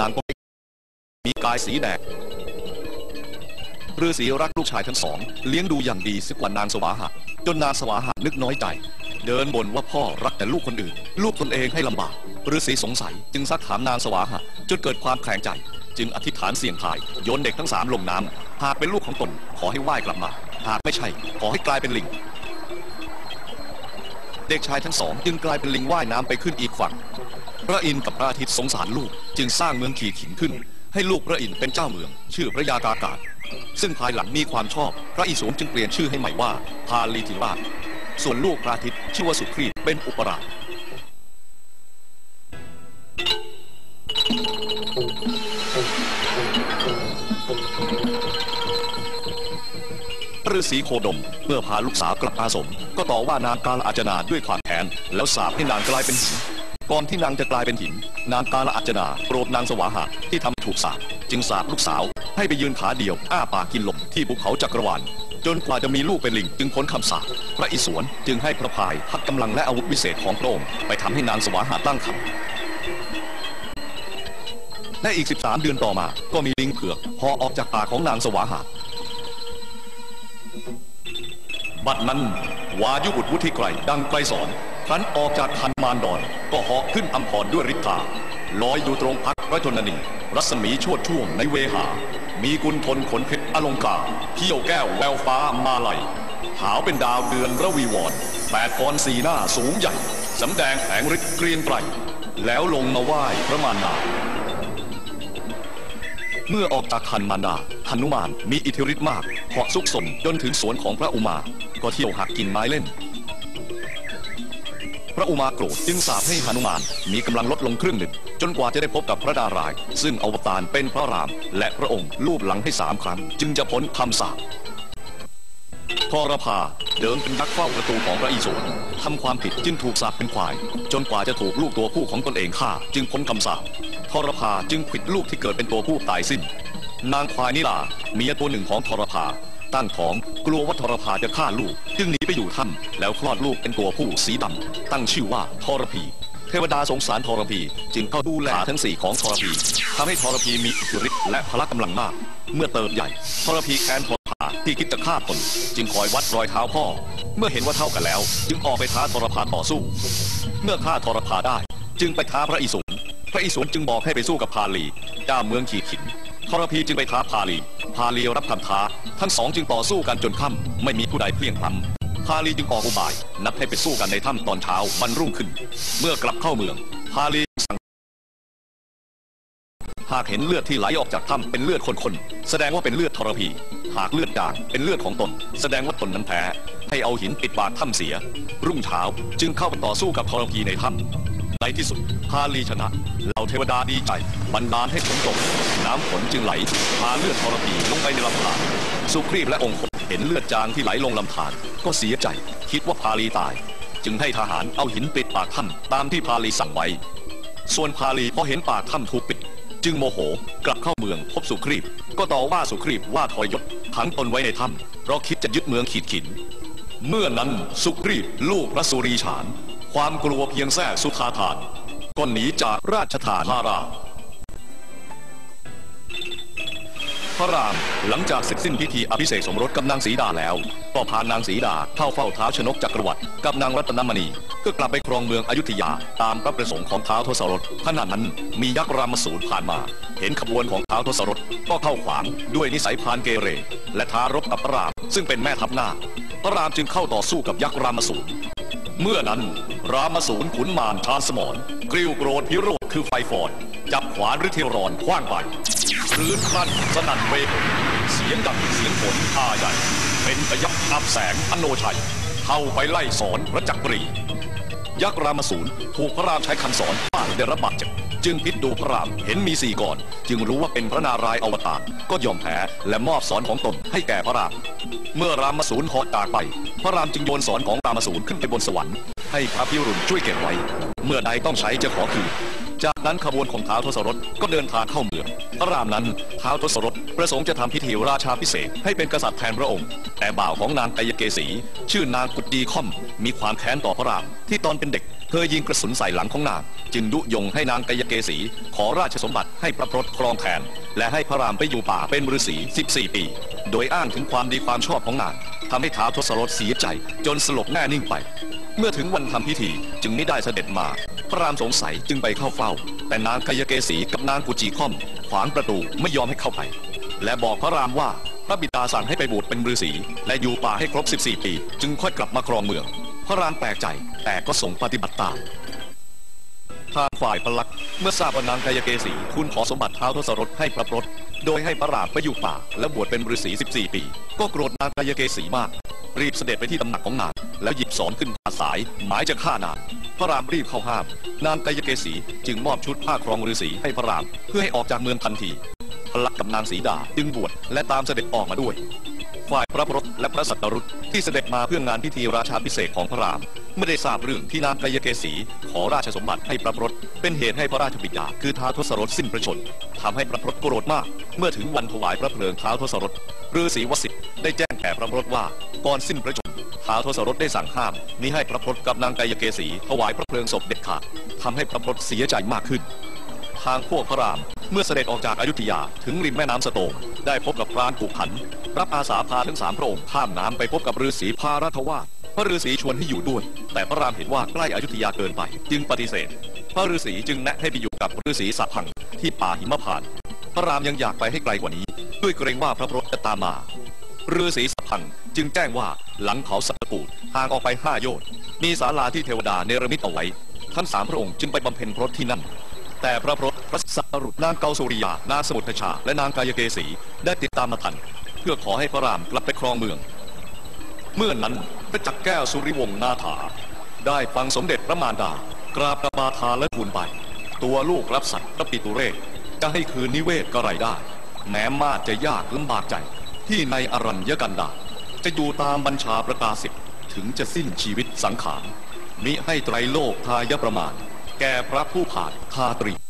นางก็มีกายสีแดงฤาษีรักลูกชายทั้งสอง เลี้ยงดูอย่างดีสักกว่านางสวาหะ จนนางสวาหะนึกน้อยใจ เดินบ่นว่าพ่อรักแต่ลูกคนอื่น ลูกตนเองให้ลำบากฤาษีสงสัยจึงซักถามนางสวาหะจนเกิดความแข็งใจ จึงอธิษฐานเสี่ยงทาย โยนเด็กทั้งสามลงน้ำหากเป็นลูกของตนขอให้ว่ายกลับมา หากไม่ใช่ ขอให้กลายเป็นลิง เด็กชายทั้งสอง จึงกลายเป็นลิงว่ายน้ำไปขึ้นอีกฝั่ง พระอินทร์กับพระอาทิตย์สงสารลูกจึงสร้างเมืองขีดขินขึ้น ให้ลูกพระอินทร์เป็นเจ้าเมือง ชื่อพระยากากาศ ซึ่งภายหลังมีความชอบ พระอิศวรจึงเปลี่ยนชื่อให้ใหม่ว่าพาลีธิราชส่วนลูกพระอาทิตย์ชื่อว่าสุครีตเป็นอุปราชฤาษีโคดมเมื่อพาลูกสาวกลับอาสม ก็ต่อว่านางกาลอาจนาด้วยความแค้นแล้วสาปให้นางกลายเป็นหิน ก่อนที่นางจะกลายเป็นหิน นางกาละอาจนาโกรธนางสวาหะที่ทำถูกสาปจึงสาปลูกสาว ให้ไปยืนขาเดียว อ้าปากกินลมที่ภูเขาจักรวาลจนกว่าจะมีลูกเป็นลิงจึงพ้นคำสาปพระอิศวรจึงให้พระพายพักกำลังและอาวุธวิเศษของพระองค์ไปทำให้นางสวาหะตั้งครรภ์และอีก 13 เดือนต่อมา ก็มีลิงเผือกพอออกจากปากของนางสวาหะบัดนั้นวายุบุตรวุฒิไกรดังไกลสอน ครั้นออกจากคันมารดอนก็เหาะขึ้นอัมพรด้วยฤทธาลอยอยู่ตรงพักพระชนนีรัศมีโชดช่วงในเวหา มีกุลทนขนเพชรอลงกาเที่ยวแก้วแววฟ้ามาลัยหาวเป็นดาวเดือนระวีวรแปดกรสีหน้าสูงใหญ่สำแดงแผงฤทธิ์เกรียนไกรแล้วลงมาไหว้พระมารดาเมื่อออกจากคันมารดาหนุมานมีอิทธิฤทธิ์มากเหาะซุกสมจนถึงสวนของพระอุมา ก็เที่ยวหักกินไม้เล่น ระอุมาโกรธจึงสาปให้หนุมานมีกำลังลดลงครึ่งหนึ่ง จนกว่าจะได้พบกับพระดาราย ซึ่งอวตารเป็นพระราม และพระองค์ลูบหลังให้สามครั้ง จึงจะพ้นคำสาปทรพาเดิมเป็นยักษ์เฝ้าประตูของพระอิศวรทำความผิดจึงถูกสาปเป็นควาย จนกว่าจะถูกลูกตัวผู้ของตนเองฆ่า จึงพ้นคำสาปทรพาจึงขิดลูกที่เกิดเป็นตัวผู้ตายสิ้น นางควายนิลาเมียตัวหนึ่งของทรพา ตั้งท้องกลัวว่าทรพาจะฆ่าลูก จึงหนีไปอยู่ถ้ำแล้วคลอดลูกเป็นตัวผู้สีดำตั้งชื่อว่าทรพีเทวดาสงสารทรพีจึงเข้าดูแลทั้งสี่ของทรพีทำให้ทรพีมีอิทธิฤทธิ์และพละกำลังมาก เมื่อเติบใหญ่ทรพีแค้นทรพาที่คิดจะฆ่าตนจึงคอยวัดรอยเท้าพ่อ เมื่อเห็นว่าเท่ากันแล้ว จึงออกไปท้าทรพาต่อสู้ เมื่อฆ่าทรพาได้ จึงไปท้าพระอิศวรพระอิศวรจึงบอกให้ไปสู้กับพาลีเจ้าเมืองขีดขิน ทรพีจึงไปท้าพาลี พาลีรับคำท้า ทั้งสองจึงต่อสู้กันจนค่ำไม่มีผู้ใดเพลียงพล้ำพาลีจึงออกอุบาย นัดให้ไปสู้กันในถ้ำตอนเช้าวันรุ่งขึ้น เมื่อกลับเข้าเมือง พาลีสั่งหากเห็นเลือดที่ไหลออกจากถ้ำเป็นเลือดคนๆแสดงว่าเป็นเลือดทรพี หากเลือดจางเป็นเลือดของตน แสดงว่าตนนั้นแพ้ให้เอาหินปิดปากถ้ำเสีย รุ่งเช้าจึงเข้าไปต่อสู้กับทรพีในถ้ำ ในที่สุดพาลีชนะเหล่าเทวดาดีใจบันดาลให้ฝนตก น้ำฝนจึงไหลพาเลือดทรพีลงไปในลำธารสุครีบและองค์คเห็นเลือดจางที่ไหลลงลำธารก็เสียใจ คิดว่าพาลีตาย จึงให้ทหารเอาหินปิดปากถ้ำตามที่พาลีสั่งไว้ ส่วนพาลีพอเห็นปากถ้ำถูกปิด จึงโมโหกลับเข้าเมืองพบสุครีบ ก็ต่อว่าสุครีบว่าทรยศขังตนไว้ในถ้ำเพราะคิดจะยึดเมืองขีดขิน เมื่อนั้นสุครีบลูกพระสุรีฉาน ความกลัวเพียงแท้สุธาทานก็หนีจากราชฐานพารามพระรามหลังจากเสร็จสิ้นพิธีอภิเษกสมรสกับนางสีดาแล้ว ก็พานางสีดาเข้าเฝ้าเท้าชนกจักรวรรดิกับนางรัตนมณีก็กลับไปครองเมืองอยุธยาตามพระประสงค์ของเท้าวทศรถขณะนั้นมียักษ์รามสูรผ่านมา เห็นขบวนของเท้าวทศรถก็เข้าขวางด้วยนิสัยพานเกเร และท้ารบกับพระรามซึ่งเป็นแม่ทัพหน้า พระรามจึงเข้าต่อสู้กับยักษ์รามสูร เมื่อนั้น รามสูรขุนมารชาสมรกริ้วโกรธพิโรธคือไฟฟอดจับขวานฤทธิรอนคว้างไปคลื่นครั่นสนั่นเวหนเสียงดังเสียงฝนท่าใหญ่ เป็นพยับอับแสงอโนชัย เข้าไปไล่สอนพระจักรี ยักษ์รามสูรถูกพระรามใช้คันสอนป้าได้รับบาดเจ็บ จึงพิจดูพระรามเห็นมีสี่ก่อน จึงรู้ว่าเป็นพระนารายณ์อวตารก็ยอมแพ้และมอบสอนของตนให้แก่พระราม เมื่อรามสูรหาะจากไป พระรามจึงโยนสอนของรามสูรขึ้นไปบนสวรรค์ให้พระพิรุณช่วยเก็บไว้ เมื่อใดต้องใช้จะขอคืนจากนั้นขบวนของท้าวทศรถก็เดินทางเข้าเมือง พระรามนั้นท้าวทศรถประสงค์จะทำพิธีราชาพิเศษให้เป็นกษัตริย์แทนพระองค์ แต่บ่าวของนางไกยเกษีชื่อนางกุดดีค่อม มีความแค้นต่อพระรามที่ตอนเป็นเด็ก เธอยิงกระสุนใส่หลังของนาง จึงยุยงให้นางกายเกษีขอราชสมบัติให้พระพรตครองแทนและให้พระรามไปอยู่ป่าเป็นฤาษี 14 ปี โดยอ้างถึงความดีความชอบของนางทำให้ท้าวทศรถเสียใจ จนสลบแน่นิ่งไป เมื่อถึงวันทำพิธีจึงไม่ได้เสด็จมา พระรามสงสัยจึงไปเข้าเฝ้า แต่นางกายเกษีกับนางกุจีค่อม ขวางประตูไม่ยอมให้เข้าไป และบอกพระรามว่าพระบิดาสั่งให้ไปบวชเป็นฤาษีและอยู่ป่าให้ครบ 14 ปี จึงค่อยกลับมาครองเมือง ระรามแปลกใจ แต่ก็ส่งปฏิบัติตามทางฝ่ายพลักษณ์เมื่อทราบว่านางกายเกษีทูลขอสมบัติเท้าทศรถให้พระพรตโดยให้พระรามไปอยู่ป่า และบวชเป็นฤาษี14 ปี ก็โกรธนางกายเกษีมาก รีบเสด็จไปที่ตำหนักของนาง แล้วหยิบสอนขึ้นปราสาย หมายจะฆ่านางพระรามรีบเข้าห้าม นางกายเกษีจึงมอบชุดผ้าครองฤาษีให้พระราม เพื่อให้ออกจากเมืองทันทีพลักษณ์กับนางสีดาจึงบวชและตามเสด็จออกมาด้วย ฝ่ายพระพรตและพระสัตรุษที่เสด็จมาเพื่องานพิธีราชาพิเศษของพระรามเมื่อได้ทราบเรื่องที่นางกายเกษีขอราชสมบัติให้พระพรตเป็นเหตุให้พระราชบิดาคือท้าทศรถสิ้นพระชนม์ทำให้พระพรตโกรธมาก เมื่อถึงวันถวายพระเพลิงท้าทศรถฤาษีวสิทธิ์ได้แจ้งแก่พระพรตว่าก่อนสิ้นพระชนท้าทศรถได้สั่งห้ามมิให้พระพรตกับนางกายเกษีถวายพระเพลิงศพเด็ดขาดทำให้พระพรตเสียใจมากขึ้น ทางพวกพระราม เมื่อเสด็จออกจากอายุทยาถึงริมแม่น้ำสโตงได้พบกับพรานกุขัน รับอาสาพาทั้งสามพระองค์ข้ามน้ำไปพบกับฤาษีพารัตวาสพระฤาษีชวนให้อยู่ด้วย แต่พระรามเห็นว่าใกล้อายุทยาเกินไป จึงปฏิเสธ พระฤาษีจึงแนะให้ไปอยู่กับฤาษีสัตพังที่ป่าหิมพานต์พระรามยังอยากไปให้ไกลกว่านี้ ด้วยเกรงว่าพระพรตจะตามมาฤาษีสัตพังจึงแจ้งว่าหลังเขาสัตกูดห่างออกไปห้าโยชน์มีศาลาที่เทวดาเนรมิตเอาไว้ ทั้งสามพระองค์จึงไปบำเพ็ญพรตที่นั่น แต่พระพรต พระสรุษนางเกาสุริยา นางสมุทชา และนางกายเกษีได้ติดตามมาทัน เพื่อขอให้พระรามกลับไปครองเมือง เมื่อนนั้นพระจักรแก้วสุริวงศ์นาถา ได้ฟังสมเด็จพระมารดา กราบกระบาทาและทูลไป ตัวลูกรับสัตว์พระปิตุเรศจะให้คืนนิเวศก็ไรได้ แม้มาดจะยากลำบากใจ ที่ในอรัญญกันดา จะอยู่ตามบัญชาประกาศิทถึงจะสิ้นชีวิตสังขารมิให้ไตรโลกทายประมาณ แก่พระผู้ผ่านทาตรี